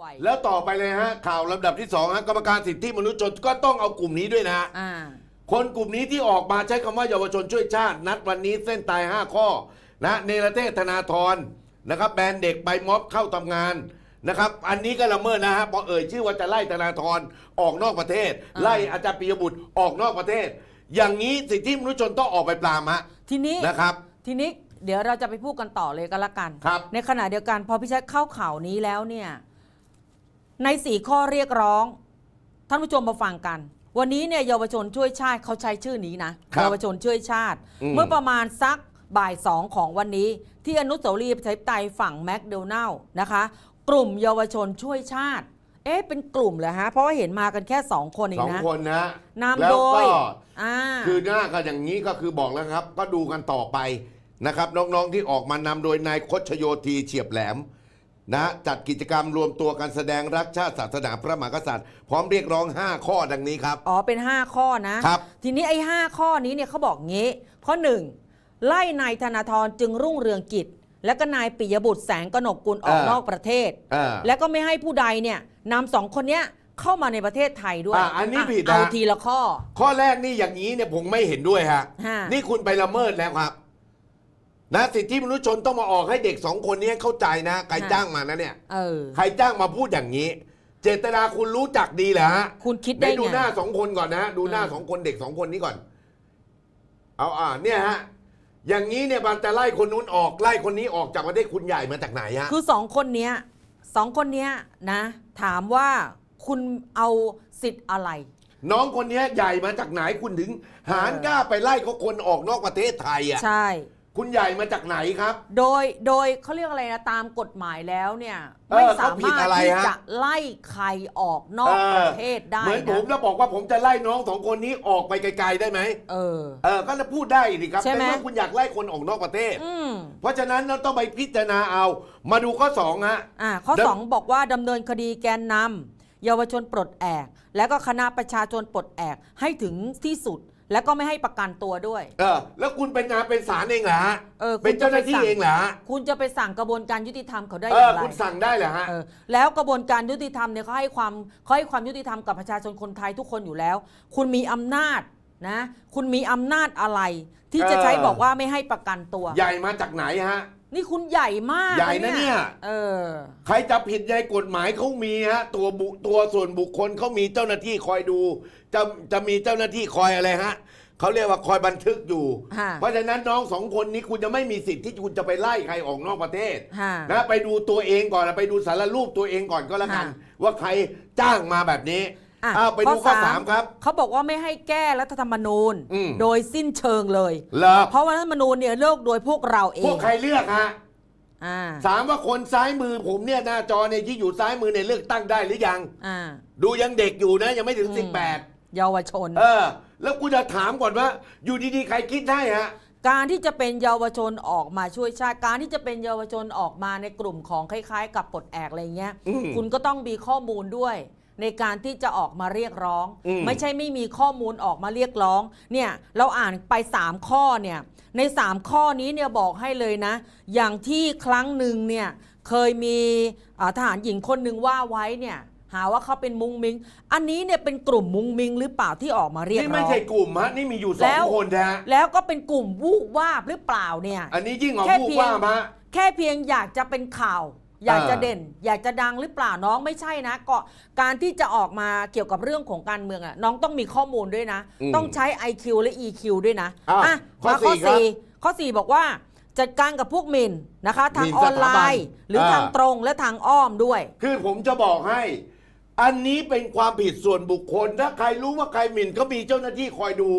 ไหวแล้วต่อไปเลยฮะข่าวลำดับที่สองฮะกรรมการสิทธิมนุษยชนก็ต้องเอากลุ่มนี้ด้วยนะ อ่า คนกลุ่มนี้ที่ออกมาใช้คำว่าเยาวชนช่วยชาติ นัดวันนี้เส้นตาย 5 ข้อนะเนรเทศธนาธรนะครับแบนเด็กไปม็อบเข้าทำงานนะครับ อันนี้ก็ละเมิดนะฮะพอเอ่ยชื่อว่าจะไล่ธนาธรออกนอกประเทศ อ่า ไล่อาจารย์ปิยบุตรออกนอกประเทศ อย่างนี้สิทธิมนุษยชนต้องออกไปปรามฮะทีนี้นะครับ ทีนี้เดี๋ยวเราจะไปพูดกันต่อเลยก็แล้วกัน ครับ ในขณะเดียวกันพอพี่แจ๊คเข้าข่าวนี้แล้วเนี่ย ในสี่ข้อเรียกร้อง ท่านผู้ชมมาฟังกัน วันนี้เนี่ยเยาวชนช่วยชาติเขาใช้ชื่อนี้นะครับเยาวชนช่วยชาติ อืม เมื่อประมาณสักบ่ายสองของวันนี้ ที่อนุสาวรีย์ประชาธิปไตยฝั่งแมคโดนัลล์นะคะ กลุ่มเยาวชนช่วยชาติ เอ๊ะเป็นกลุ่มเหรอฮะ เพราะว่าเห็นมากันแค่สองคนเอสองงนะ คนนะนำแล้วโดย ก็อ่า คือหน้าก็อย่างนี้ก็คือบอกแล้วครับ ก็ดูกันต่อไปนะครับ น้องๆที่ออกมานำโดยนายคชโยธีเฉียบแหลม นะจัดกิจกรรมรวมตัวกันแสดงรักชาติศาสนาพระมหากษัตริย์ พร้อมเรียกร้อง 5 ข้อดังนี้ครับ อ๋อเป็น 5 ข้อนะครับ ทีนี้ไอ้5ข้อนี้เนี่ยเขาบอกงี้ ข้อ 1 ไล่นายธนาธรจึงรุ่งเรืองกิจ และก็นายปิยบุตรแสงกนกกุลออกเออ นอกประเทศอ่าและก็ไม่ให้ผู้ใดเนี่ยนำสองคนเนี้ยเข้ามาในประเทศไทยด้วยอะอันนี้ผิดนะ เอาทีละข้อ ข้อแรกนี่อย่างนี้เนี่ยผมไม่เห็นด้วยฮะ ฮะ นี่คุณไปละเมิดแล้วครับ นะสิทธิมนุษยชนต้องมาออกให้เด็กสองคนนี้เข้าใจนะ ใครจ้างมานะเนี่ย เออ ใครจ้างมาพูดอย่างนี้ เจตนาคุณรู้จักดีเหรอฮะคุณคิดได้ได้ดูไงหน้าสองคนก่อนนะดูหน้าเออสองคนเด็กสองคนนี้ก่อน เอาอ่าเนี่ยฮะ อย่างนี้เนี่ยมันจะไล่คนนู้นออกไล่คนนี้ออกจากประเทศคุณใหญ่มาจากไหนฮะ คือสองคนเนี้ยสองคนเนี้ยนะ ถามว่าคุณเอาสิทธิ์อะไร น้องคนเนี้ยใหญ่มาจากไหนคุณถึง หารกล้าไปไล่เขาคนออกนอกประเทศไทยอะใช่ คุณใหญ่มาจากไหนครับ โดยโดยเขาเรียกอะไรนะตามกฎหมายแล้วเนี่ย เออไม่สาเขาผิดมารถอะไรที่ฮะ จะไล่ใครออกนอกประเทศได้เหมือนผนะมแล้วบอกว่าผมจะไล่น้องสองคนนี้ออกไปไกลๆได้ไหมเออ เออก็จะพูดได้ดิครับใช่ไหม แต่ว่าคุณอยากไล่คนออกนอกประเทศ อืม เพราะฉะนั้นเราต้องไปพิจารณาเอา มาดูข้อสองฮะ อ่าข้อเดิมสองบอกว่าดำเนินคดีแกนนำเยาวชนปลดแอก และก็คณะประชาชนปลดแอกให้ถึงที่สุด และก็ไม่ให้ประกันตัวด้วย เออ แล้วคุณเป็นงานเป็นศาลเองเหรอฮะเออคุณเป็นเจ้าหน้าที่จะไปสั่ง เองเหรอฮะคุณจะไปสั่งกระบวนการยุติธรรมเขาได้อเอย่างอไรคุณสั่งได้เหรอฮะ เออแล้วกระบวนการยุติธรรมเนี่ยเขาให้ความเขาให้ความยุติธรรมกับประชาชนคนไทยทุกคนอยู่แล้ว คุณมีอำนาจนะ คุณมีอำนาจอะไร ที่จะเออใช้บอกว่าไม่ให้ประกันตัว ใหญ่มาจากไหนฮะ นี่คุณใหญ่มากใหญ่นะเนี่ย เออ ใครจะผิดในกฎหมายเขามีฮะตัวบุตัวส่วนบุคคลเขามีเจ้าหน้าที่คอยดู จะจะมีเจ้าหน้าที่คอยอะไรฮะเขาเรียกว่าคอยบันทึกอยู่ ฮะเพราะฉะนั้นน้องสองคนนี้คุณจะไม่มีสิทธิ์ที่คุณจะไปไล่ใครออกนอกประเทศฮะนะไปดูตัวเองก่อนนะไปดูสารรูปตัวเองก่อนก็แล้วกัน ฮะ ว่าใครจ้างมาแบบนี้ อะอ้าวไปดูข้อสามครับเขาบอกว่าไม่ให้แก้รัฐธรรมนูญ อืม โดยสิ้นเชิงเลย เหรอเพราะว่ารัฐธรรมนูญเนี่ยเลือกโดยพวกเราเอพวงกใครเลือกฮะอ่าถามว่าคนซ้ายมือผมเนี่ยหน้าจอเนี่ยที่อยู่ซ้ายมือเนี่ยเลือกตั้งได้หรือยัง อ่าดูยังเด็กอยู่นะ ยังไม่ถึงอืมสิบแปดเยาวชนเออ แล้วกูจะถามก่อนว่า อยู่ดีๆ ใครคิดได้ฮะ การที่จะเป็นเยาวชนออกมาช่วยชาติ การที่จะเป็นเยาวชนออกมาในกลุ่มของคล้าย ๆ กับปลดแอกอะไรเงี้ย อืม คุณก็ต้องมีข้อมูลด้วย ในการที่จะออกมาเรียกร้อง อืม ไม่ใช่ไม่มีข้อมูลออกมาเรียกร้องเนี่ยเราอ่านไป 3 ข้อเนี่ยใน 3 ข้อนี้เนี่ยบอกให้เลยนะ อย่างที่ครั้งหนึ่งเนี่ยเคยมีอ่าทหารหญิงคนหนึ่งว่าไว้เนี่ยหาว่าเขาเป็นมุงมิง อันนี้เนี่ยเป็นกลุ่มมุงมิงหรือเปล่าที่ออกมาเรียกนี่ร้ไม่องใช่กลุ่มฮะนี่มีอยู่สแล้องว คนนะฮะแล้วก็เป็นกลุ่มวูบวาบหรือเปล่าเนี่ย อันนี้ยิ่งกว่าแค่ผู้เพียงว่ามาแค่เพียงอยากจะเป็นข่าว อยากจะเออเด่น อยากจะดังหรือเปล่าน้องไม่ใช่นะก็การที่จะออกมาเกี่ยวกับเรื่องของการเมืองอะน้องต้องมีข้อมูลด้วยนะต้องใช้ IQ และ EQ ด้วยนะอ้าวอะข้อมาข้อสี่ครับสี่ข้อ4บอกว่า จัดการกับพวกหมินนะคะทางหมิ่นออนไลสถาบันน์หรือเออทางตรงและทางอ้อมด้วย คือผมจะบอกให้ อันนี้เป็นความผิดส่วนบุคคล ถ้าใครรู้ว่าใครหมิ่นเขามีเจ้าหน้าที่คอยดู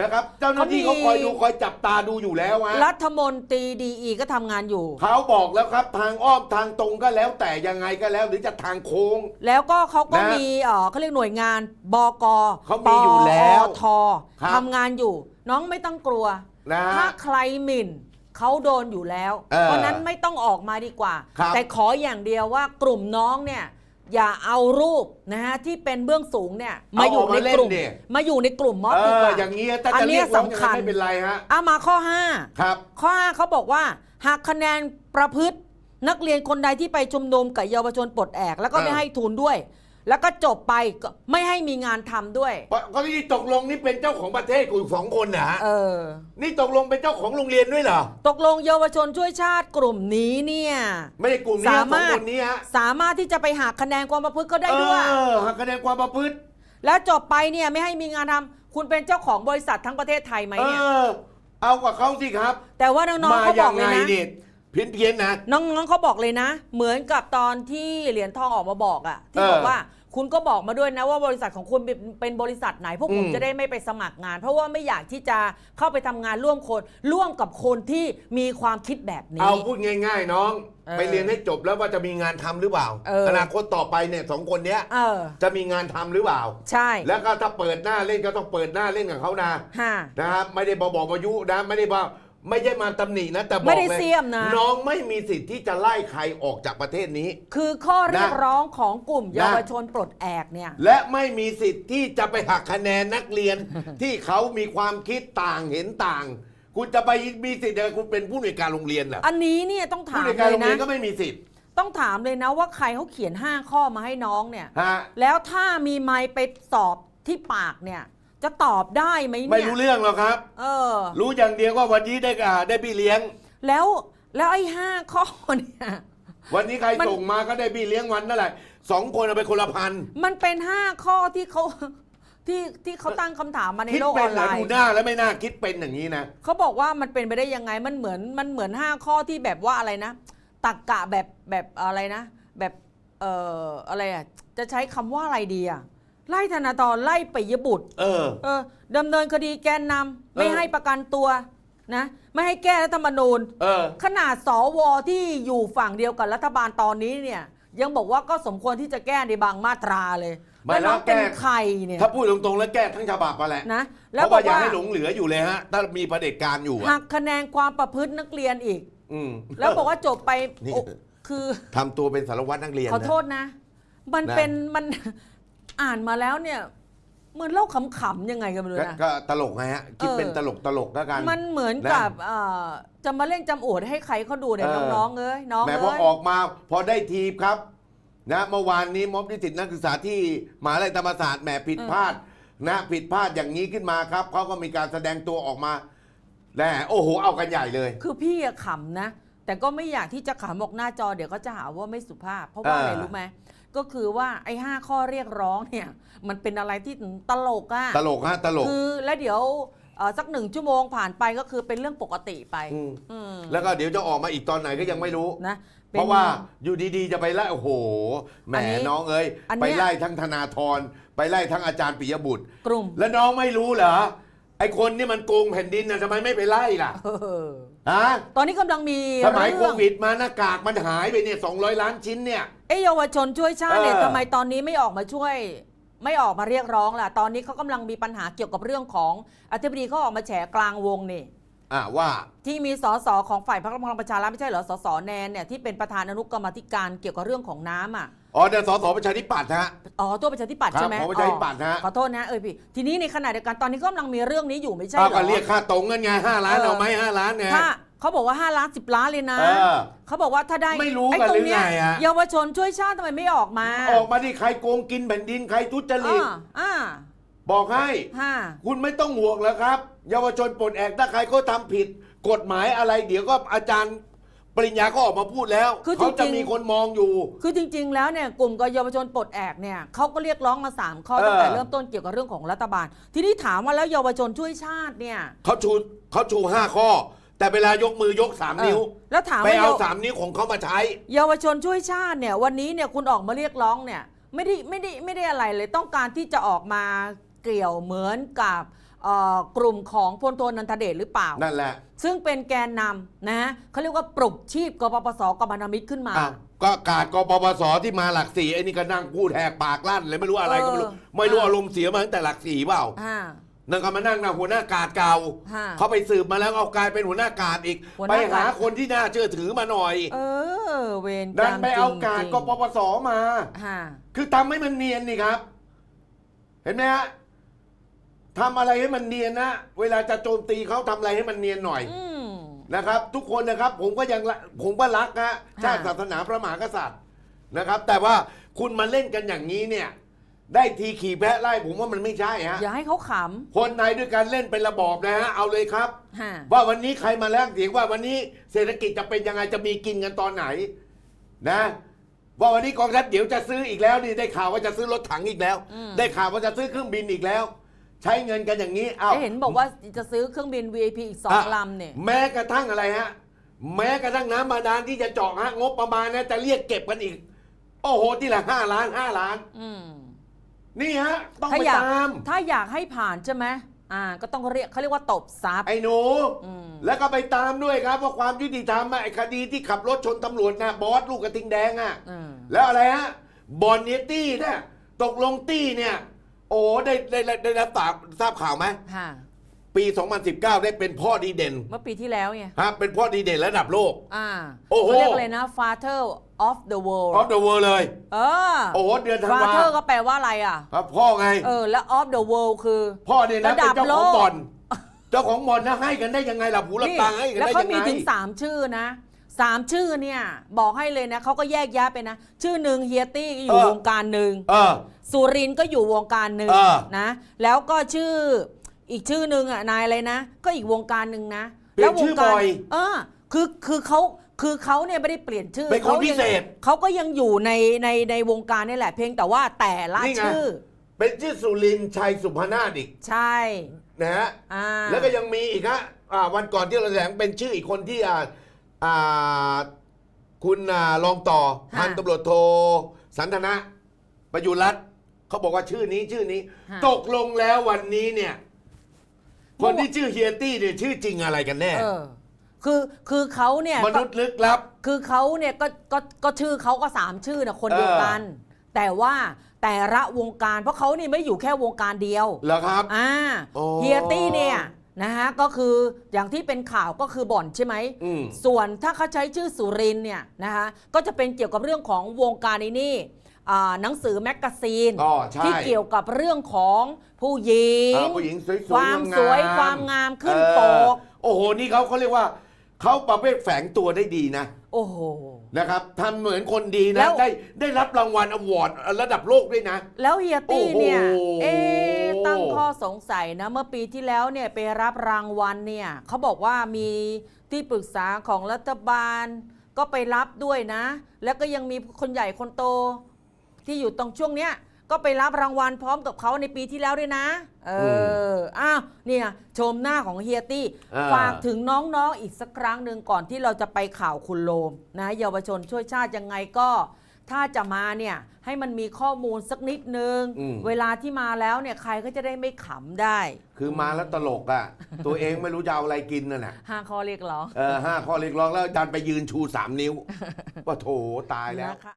นะครับ เจ้าหน้าที่เขาเขามี คอยดูคอยจับตาดูอยู่แล้วฮะรัฐมนตรีดีก็ทำงานอยู่ เขาบอกแล้วครับทางอ้อมทางตรงก็แล้วแต่ยังไงก็แล้ว หรือจะทางโค้ง แล้วก็เขาก็นะมีเออเขาเรียกหน่วยงานบกเขามีอยู่แล้วปอทครับ ทำงานอยู่ น้องไม่ต้องกลัว นะฮะถ้าใครหมิ่นเขาโดนอยู่แล้ว เออเพราะนั้นไม่ต้องออกมาดีกว่า ครับแต่ขออย่างเดียวว่ากลุ่มน้องเนี่ย อย่าเอารูปนะฮะที่เป็นเบื้องสูงเนี่ยมาอยู่ในกลุ่มเาเล่ดิ มาอยู่ในกลุ่มม็อบเอดีกอว่า อย่างนี้ถ้าอันจะเนี้เรียยกร้องสำยังคัไงญไม่เป็นไรฮะ เอามาข้อครับ5ข้อ 5เขาบอกว่า หากคะแนนประพฤติ นักเรียนคนใดที่ไปชุมนุมกับเยาวชนปลดแอก แล้วก็ไม่เออให้ทุนด้วย แล้วก็จบไปก็ไม่ให้มีงานทำด้วย ก็ที่ตกลงนี่เป็นเจ้าของประเทศกูสองคนนะฮะเออ นี่ตกลงเป็นเจ้าของโรงเรียนด้วยเหรอตกลงเยาวชนช่วยชาติกลุ่มนี้เนี่ย ไม่ได้กลุ่มนี้สาสองมารถ คนนี้ฮะสามารถที่จะไปหักคะแนนความประพฤติก็ได้ด้วย เออหักคะแนนความประพฤติแล้วจบไปเนี่ยไม่ให้มีงานทำคุณเป็นเจ้าของบริษัททั้งประเทศไทยไหมเอเนี่ยอ เอากับเขาสิครับ แต่ว่าน้องๆมาเขาบยัอกงเลไงยนะเนี่ยเพี้ยนเพียนๆนะ น้องๆเขาบอกเลยนะ เหมือนกับตอนที่เหรียญทองออกมาบอกอะที่เออบอกว่าคุณก็บอกมาด้วยนะว่าบริษัทของคุณเป็นเป็นบริษัทไหนพวกผมอืม จะได้ไม่ไปสมัครงาน เพราะว่าไม่อยากที่จะเข้าไปทำงานร่วมคนร่วมกับคนที่มีความคิดแบบนี้ เอาพูดง่ายๆ น้อง เออไปเรียนให้จบแล้วว่าจะมีงานทำหรือเปล่าเอออ นาคตต่อไปเนี่ยสองคนเนี้ย เออ จะมีงานทำหรือเปล่า ใช่แล้วก็ถ้าเปิดหน้าเล่นก็ต้องเปิดหน้าเล่นกับเขานะ ฮะ นะครับไม่ได้บอกบอกอายุนะไม่ได้บอก ไม่ใช่มาตำหนินะ แต่บอกไม่ได้เลยเสียมนะ น้องไม่มีสิทธิ์ที่จะไล่ใครออกจากประเทศนี้ คือข้อเรียกนะร้องของกลุ่มนะเยาวชนปลดแอกเนี่ย และไม่มีสิทธิ์ที่จะไปหักคะแนนนักเรียน ที่เขามีความคิดต่างเห็นต่าง คุณจะไปมีสิทธิ์อะไรคุณเป็นผู้ในวยการโรงเรียนเหรออันนี้เนี่ยต้องผู้ถามในวยการเลโรยงเรียนะนก็ไม่มีสิทธิ์ต้องถามเลยนะว่าใครเขาเขียน 5 ข้อมาให้น้องเนี่ย ฮะแล้วถ้ามีไมค์ไปสอบที่ปากเนี่ย จะตอบได้ไหมเนี่ยไม่รู้เรื่องหรอกครับ เออ รู้อย่างเดียวว่าวันนี้ได้อ่าได้พี่เลี้ยง แล้วแล้วไอ้ห้าข้อเนี่ย วันนี้ใครมัน ส่งมาก็ได้พี่เลี้ยงวันนั่นแหละสองคนเอาไปคนละพันมันเป็นห้าข้อที่เขาที่ที่เขาตั้งคำถามมาในคิดโลกอเป็อนนเหไลรอดูน์ หน้าแล้วไม่น่าคิดเป็นอย่างนี้นะ เขาบอกว่ามันเป็นไปได้ยังไงมันเหมือนมันเหมือนห้าข้อที่แบบว่าอะไรนะตักกะแบบแบบอะไรนะ แบบเอ่ออะไรอะจะใช้คำว่าอะไรดีอะ ไล่ธนาธรไล่ปิยบุตร เออ เออดำเนินคดีแกนนำไม่เออให้ประกันตัวนะไม่ให้แก้รัฐธรรมนูญ เออ ขนาดสวที่อยู่ฝั่งเดียวกับรัฐบาลตอนนี้เนี่ย ยังบอกว่าก็สมควรที่จะแก้ในบางมาตราเลยไม่แล้วน้องแล้วแก้เป็นใครเนี่ยถ้าพูดตรงๆแล้วแก้ทั้งฉบับมาแหละนะ เพแล้วราะบอว่ากอย่าว่าให้หลงเหลืออยู่เลยฮะ ถ้ามีประเผด็จการอยู่หัอะกคะแนนความประพฤตินักเรียนอีก อืม แล้วบอกว่าจบไปนี่ โอ้คือ ทำตัวเป็นสารวัตรนักเรียนขอโทษนะ มันนะ เป็นมัน อ่านมาแล้วเนี่ยเหมือนเล่าขำๆยังไงกันไม่รู้ก็นะ ก็ตลกไงฮะคิดเออเป็นตลกตลกแล้วกัน มันเหมือนนะกับเอ่อจะมาเล่นจำอวดให้ใครเขาดูเนี่ยเออ น้องๆเอ้ยน้องแหม้พอเอ้ยออกมาพอได้ทีมครับนะเมื่อวานนี้ม็อบนิสิตนักศึกษาที่มหาลัยธรรมศาสตร์แหมผิดพลาดนะผิดพลาดอย่างนี้ขึ้นมาครับเขาก็มีการแสดงตัวออกมาแหมโอ้โห เอากันใหญ่เลย คือพี่อะขำนะ แต่ก็ไม่อยากที่จะขำออกหน้าจอเดี๋ยวก็จะหาว่าไม่สุภาพ เพราะว่าเออออะไรรู้ไหม ก็คือว่าไอ้ห้าข้อเรียกร้องเนี่ยมันเป็นอะไรที่ตลกอะตลกฮะตลก คือแล้วเดี๋ยวเอ่อสักหนึ่งชั่วโมงผ่านไปก็คือเป็นเรื่องปกติไปอืม อืมแล้วก็เดี๋ยวจะออกมาอีกตอนไหนก็ยังไม่รู้ นะเพราะว่าอยู่ดีๆจะไปไล่โอ้โหแหมอันนี้น้องเอ้ยอันเนี้ไปยไล่ทั้งธนาธรไปไล่ทั้งอาจารย์ปิยบุตร กลุ่ม แล้วน้องไม่รู้เหรอไอ้คนนี่มันโกงแผ่นดินนะทำไมไม่ไปไล่ล่ะ เออ ฮะตอนนี้กำลังมีสมัยโคเรื่อง วิดมาหน้ากากมันหายไปเนี่ย200 ล้านชิ้นเนี่ย เอ้ยเยาวชนช่วยชาติเนี่ยเออ ทำไมตอนนี้ไม่ออกมาช่วย ไม่ออกมาเรียกร้องล่ะ ตอนนี้เขากำลังมีปัญหาเกี่ยวกับเรื่องของอธิบดีเขาออกมาแฉกลางวงนี่ อะว่าที่มีสสของฝ่ายพรรคพลังประชารัฐไม่ใช่เหรอสสแนนเนี่ยที่เป็นประธานอนุกรรมาธิการเกี่ยวกับเรื่องของน้ำอะ อ๋อเดี๋ยวสสประชาธิปัตย์ฮะ อ๋อตัวประชาธิปัตย์ครับใช่ไหมของประชาธิปัตย์ฮะ อ๋อขอโทษนะเอ้ยพี่ทีนี้ในขณะเดียวกันตอนนี้ก็กำลังมีเรื่องนี้อยู่ไม่ใช่เอาเหรก็อเรียกค่าตรงกันไงห้าล้านเออ เอาไหมห้าล้านเนี่ย ถ้าเขาบอกว่า 5 ล้าน 10 ล้านเลยนะเออเขาบอกว่าถ้าได้ไม่รู้อ้กันตรงเนี้ยหรือไงอะ เยาวชนช่วยชาติทำไมไม่ออกมาออกมาที่ใครโกงกินแผ่นดินใครทุจริตอ่าอ่าบอกให้ ห้าคุณไม่ต้องห่วงแล้วครับ เยาวชนปลดแอกถ้าใครเขาทำผิด กฎหมายอะไรเดี๋ยวก็อาจารย์ ปริญญาก็ออกมาพูดแล้วเขาจะมีคนมองอยู่ คือจริง ๆ แล้วเนี่ยกลุ่มกับเยาวชนปลดแอกเนี่ยเขาก็เรียกร้องมา 3 ข้อเออ ตั้งแต่เริ่มต้นเกี่ยวกับเรื่องของรัฐบาล ทีนี้ถามว่าแล้วเยาวชนช่วยชาติเนี่ยเขาชูเขาชูห้าข้อ แต่เวลายกมือยกสามเออนิ้ว แล้วถามไปว่าเอาเยาสามนิ้วของเขามาใช้ เยาวชนช่วยชาติเนี่ยวันนี้เนี่ยคุณออกมาเรียกร้องเนี่ยไม่ได้ไม่ได้ไม่ได้อะไรเลยต้องการที่จะออกมาเกี่ยวเหมือนกับเอ่อ กลุ่มของพลโทนันทเดชหรือเปล่า นั่นแหละ ซึ่งเป็นแกนนำนะฮะเขาเรียกว่าปลุกชีพกปปสกบพันธมิตรขึ้นมาอ้าวก็กาดกปปสที่มาหลักสี่ไอ้นี่ก็นั่งพูดแหกปากลั่นเลยไม่รู้อะไรก็ไม่รู้เออไม่รู้อ่าอารมณ์เสียมาตั้งแต่หลักสี่เปล่าอ่านั่นก็มานั่งนะหัวหน้ากาดเก่าฮะเขาไปสืบมาแล้วเอากลายเป็นหัวหน้ากาดอีกหัวหไปน้ากาดหาคนที่น่าเชื่อถือมาหน่อย เออ เวรกรดัรนมไปเอาจริงๆกาดกปปสมาฮะคือทำให้มันเนียนนี่ครับ เห็นไหมฮะ ทำอะไรให้มันเนียนนะ เวลาจะโจมตีเขาทำอะไรให้มันเนียนหน่อยอืม นะครับ ทุกคนนะครับผมก็ยังรักผมก็รักนะชาติศาสนาพระมหากษัตริย์นะครับ แต่ว่าคุณมาเล่นกันอย่างนี้เนี่ย ได้ทีขี่แพะไล่ผมว่ามันไม่ใช่ฮะอย่าให้เขาขคนไทยด้วยการเล่นเป็นระบอบนะฮะเอาเลยครับำฮะว่าวันนี้ใครมาแลกเสียงว่าวันนี้เศรษฐกิจจะเป็นยังไงจะมีกินกันตอนไหน นะ ว่าวันนี้กองทัพเดี๋ยวจะซื้ออีกแล้วนี่ได้ข่าวว่าจะซื้อรถถังอีกแล้วได้ข่าวว่าจะซื้อเครื่องบินอีกแล้ว ใช้เงินกันอย่างนี้อ้าวเห็นบอกว่าจะซื้อเครื่องบิน VIP อีกสองอะลำเนี่ย แม้กระทั่งอะไรฮะ แม้กระทั่งน้ำบาดาลที่จะเจาะฮะงบประมาณนะจะเรียกเก็บกันอีก โอ้โหที่ละห้าล้านห้าล้านอืมนี่ฮะ ต้องถ้าไปอยากตาม ถ้าอยากให้ผ่านใช่ไหมอ่า ก็ต้องเรียกเขาเรียกว่าตบซับไอ้หนูอืมแล้วก็ไปตามด้วยครับว่าความยุติธรรมอะไอ้คดีที่ขับรถชนตำรวจนะบอสลูกกระทิงแดงอะอืมแล้วอะไรฮะบอลเนตี้เนี่ยตกลงตี้เนี่ย โอ้ได้ได้ได้ได้รับทราบทราบข่าวไหมค่ะ ปี 2019 ได้เป็นพ่อดีเด่นเมื่อปีที่แล้วไงฮะเป็นพ่อดีเด่นระดับโลก อ่าโอ้โห เขาเรียกอะไรนะ Father of the World ออฟเดอะเวิร์เลย เออ โอ้โหเดือนธันวา Father ก็แปลว่าอะไรอะ ครับพ่อไง เออ แล้ว of the world คือ พ่อเนี่ยนะระดัเป็นบเจ้าของโลก บ่อน เจ้าของบ่อนนะให้กันได้ยังไงล่ะหูละตาให้กันแล้วได้เขายังไงมีถึง 3 ชื่อนะ สามชื่อเนี่ย บอกให้เลยนะเขาก็แยกแยะไปนะ ชื่อหนึ่งเฮียตี้ก็อยู่วงการหนึ่งเออ สุรินทร์ก็อยู่วงการหนึ่งเออ นะ แล้วก็ชื่ออีกชื่อหนึ่งอะนายอะไรนะ ก็อีกวงการหนึ่งนะ เปลี่ยนชื่อการบ่อยเออคือคือเขาคือเขาเนี่ยไม่ได้เปลี่ยนชื่อเป็นคนขายังพิเศษ เขาก็ยังอยู่ในในในวงการนี่แหละ เพียงแต่ว่าแต่ละนี่ไงชื่อ เป็นชื่อสุรินทร์ชัยสุพนาถอีกใช่นะฮะ อ่า แล้วก็ยังมีอีกฮะอ่าวันก่อนที่เราแถลงเป็นชื่ออีกคนที่อ่า อ่าคุณอ่ารองต่อพันตำรวจโทสันทนะ ประยุรรัตน์เขาบอกว่าชื่อนี้ชื่อนี้ ฮะ ตกลงแล้ววันนี้เนี่ย คนที่ชื่อเฮียตี้เนี่ยชื่อจริงอะไรกันแน่ เออ คือคือเขาเนี่ยมก็นุษย์ลึกลับ คือเขาเนี่ยก็ก็ก็ชื่อเขาก็สามชื่อนะคนเดียวกัน แต่ว่าแต่ละวงการเพราะเขานี่ไม่อยู่แค่วงการเดียว เหรอครับ อ่าโอ้เฮียตี้เนี่ย นะฮะก็คืออย่างที่เป็นข่าวก็คือบ่อนใช่ไหม อืม ส่วนถ้าเขาใช้ชื่อสุรินทร์เนี่ยนะคะก็จะเป็นเกี่ยวกับเรื่องของวงการนี้นี่อ่าหนังสือแมกกาซีน อ๋อใช่ที่เกี่ยวกับเรื่องของผู้หญิง อ่าผู้หญิงสวยๆความงามๆสวยความงามขึ้นเออปกโอ้โห นี่เขาเขาเรียกว่า เขาประเภทแฝงตัวได้ดีนะ โอ้โห นะครับทำเหมือนคนดีแล้นะ ว ได้ได้รับรางวัลอวอร์ดระดับโลกด้วยนะ แล้วเฮียตี้เนี่ย โอ้โห เอ๊ะ ตั้งข้อสงสัยนะเมื่อปีที่แล้วเนี่ยไปรับรางวัลเนี่ยเขาบอกว่ามีที่ปรึกษาของรัฐบาล ก็ไปรับด้วยนะ แล้วก็ยังมีคนใหญ่คนโต ที่อยู่ตรงช่วงเนี้ยก็ไปรับรางวัลพร้อมกับเขาในปีที่แล้วด้วยนะ เออ อ้าว เนี่ย ชมหน้าของเฮียตี้อ่าฝากถึงน้องๆ อีกสักครั้งหนึ่งก่อนที่เราจะไปข่าวคุณโลม นะ เยาวชนช่วยชาติยังไงก็ ถ้าจะมาเนี่ยให้มันมีข้อมูลสักนิดนึง อืม เวลาที่มาแล้วเนี่ยใครก็จะได้ไม่ขำได้คือมาแล้วตลกอะ ตัวเองไม่รู้จะเอาอะไรกินน่ะนะห้าข้อเรียกร้องเออห้าข้อเรียกร้องแล้วอาจารย์ไปยืนชูสามนิ้วว่าโถตายแล้ว นะคะ